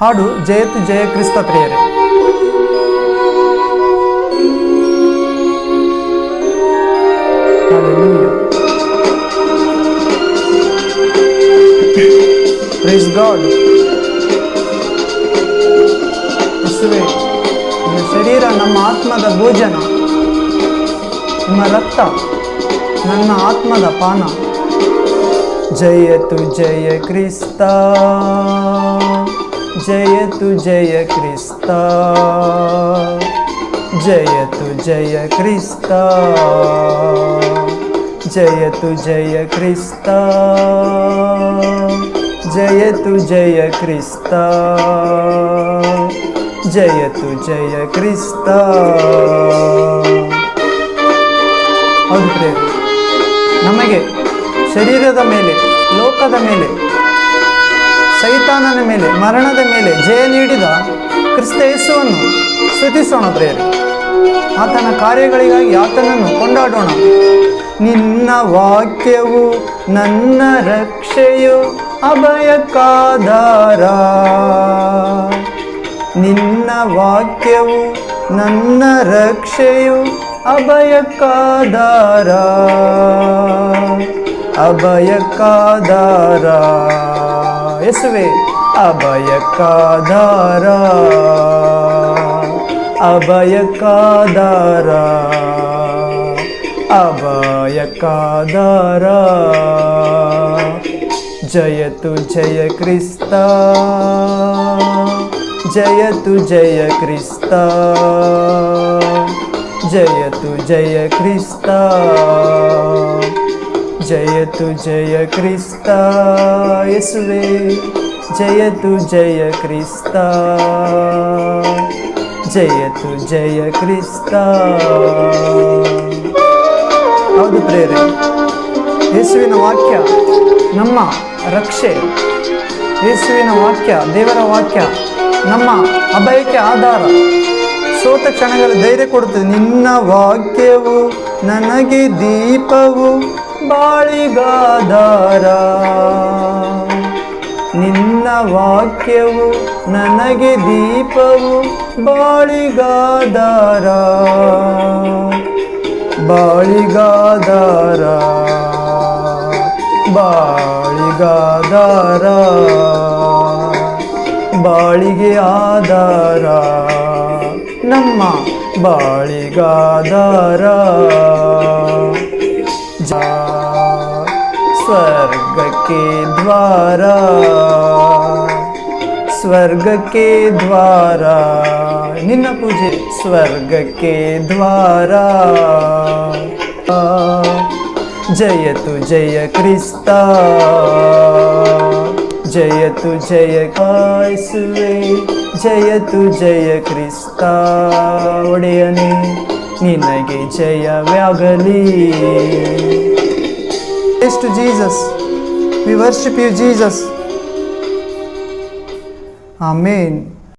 ಹಾಡು ಜಯತ್ ಜಯ ಕ್ರಿಸ್ತ ಪ್ರಿಯರೇ. ಶರೀರ, ನಮ್ಮ ಆತ್ಮದ ಭೋಜನ, ನಿಮ್ಮ ರಕ್ತ, ನನ್ನ ಆತ್ಮದ ಪಾನ. ಜಯತು ಜಯ ಕ್ರಿಸ್ತ. ಜಯತು ಜಯ ಕ್ರಿಸ್ತ. ಜಯತು ಜಯ ಕ್ರಿಸ್ತ. ಜಯತು ಜಯ ಕ್ರಿಸ್ತ. ಜಯತು ಜಯ ಕ್ರಿಸ್ತ. ಜಯತು ಜಯ ಕ್ರಿಸ್ತ. ಹೌದು ನಮಗೆ ಶರೀರದ ಮೇಲೆ, ಲೋಕದ ಮೇಲೆ ಸೈತಾನನ ಮೇಲೆ, ಮರಣದ ಮೇಲೆ ಜಯ ನೀಡಿದ ಕ್ರಿಸ್ತ ಯೇಸುವನ್ನು ಸ್ತುತಿಸೋಣ ಪ್ರೇರೆ ಆತನ ಕಾರ್ಯಗಳಿಗಾಗಿ ಆತನನ್ನು ಕೊಂಡಾಡೋಣ. ನಿನ್ನ ವಾಕ್ಯವು ನನ್ನ ರಕ್ಷೆಯು ಅಭಯಕ್ಕಾಧಾರ ನಿನ್ನ ವಾಕ್ಯವು ನನ್ನ ರಕ್ಷೆಯು ಅಭಯಕ್ಕಾಧಾರ ಅಭಯಕ್ಕಾಧಾರ ಯೇಸುವೆ ಅಭಯಕ್ಕಾಧಾರ ಅಭಯಕ್ಕಾಧಾರ ಅಭಯಕ್ಕಾಧಾರ ಜಯತು ಜಯ ಕ್ರಿಸ್ತ ಜಯತು ಜಯ ಕ್ರಿಸ್ತ ಜಯತು ಜಯ ಕ್ರಿಸ್ತ ಜಯತು ಜಯ ಕ್ರಿಸ್ತ ಯಸುವೆ. ಜಯತು ಜಯ ಕ್ರಿಸ್ತ. ಜಯತು ಜಯ ಕ್ರಿಸ್ತ. ಹೌದು ಪ್ರೇರೆ, ಯೇಸುವಿನ ವಾಕ್ಯ ನಮ್ಮ ರಕ್ಷೆ. ಯೇಸುವಿನ ವಾಕ್ಯ, ದೇವರ ವಾಕ್ಯ, ನಮ್ಮ ಅಭಯಕ್ಕೆ ಆಧಾರ. ಸೋತ ಕ್ಷಣಗಳ ಧೈರ್ಯ ಕೊಡುತ್ತದೆ. ನಿನ್ನ ವಾಕ್ಯವು ನನಗೆ ದೀಪವು. ಬಾಳಿಗಾಧಾರ ನಿನ್ನ ವಾಕ್ಯವು ನನಗೆ ದೀಪವು ಬಾಳಿಗಾದಾರ. ಬಾಳಿಗಾದಾರ. ಬಾಳಿಗಾದಾರ. ಬಾಳಿಗೆ ಆಧಾರ. ನಮ್ಮ ಬಾಳಿಗಾಧಾರ ದ್ವಾರ. ಸ್ವರ್ಗಕ್ಕೆ ದ್ವಾರ. ನಿನ್ನ ಪೂಜೆ ಸ್ವರ್ಗಕ್ಕೆ ದ್ವಾರ. ಜಯತು ಜಯ ಕ್ರಿಸ್ತ. ಜಯತು ಜಯ ಕಾಯಿಸುವೆ. ಜಯತು ಜಯ ಕ್ರಿಸ್ತ. ಒಡೆಯನೇ, ನಿನಗೆ ಜಯವಾಗಲಿ. to Jesus. We worship you, Jesus. Amen.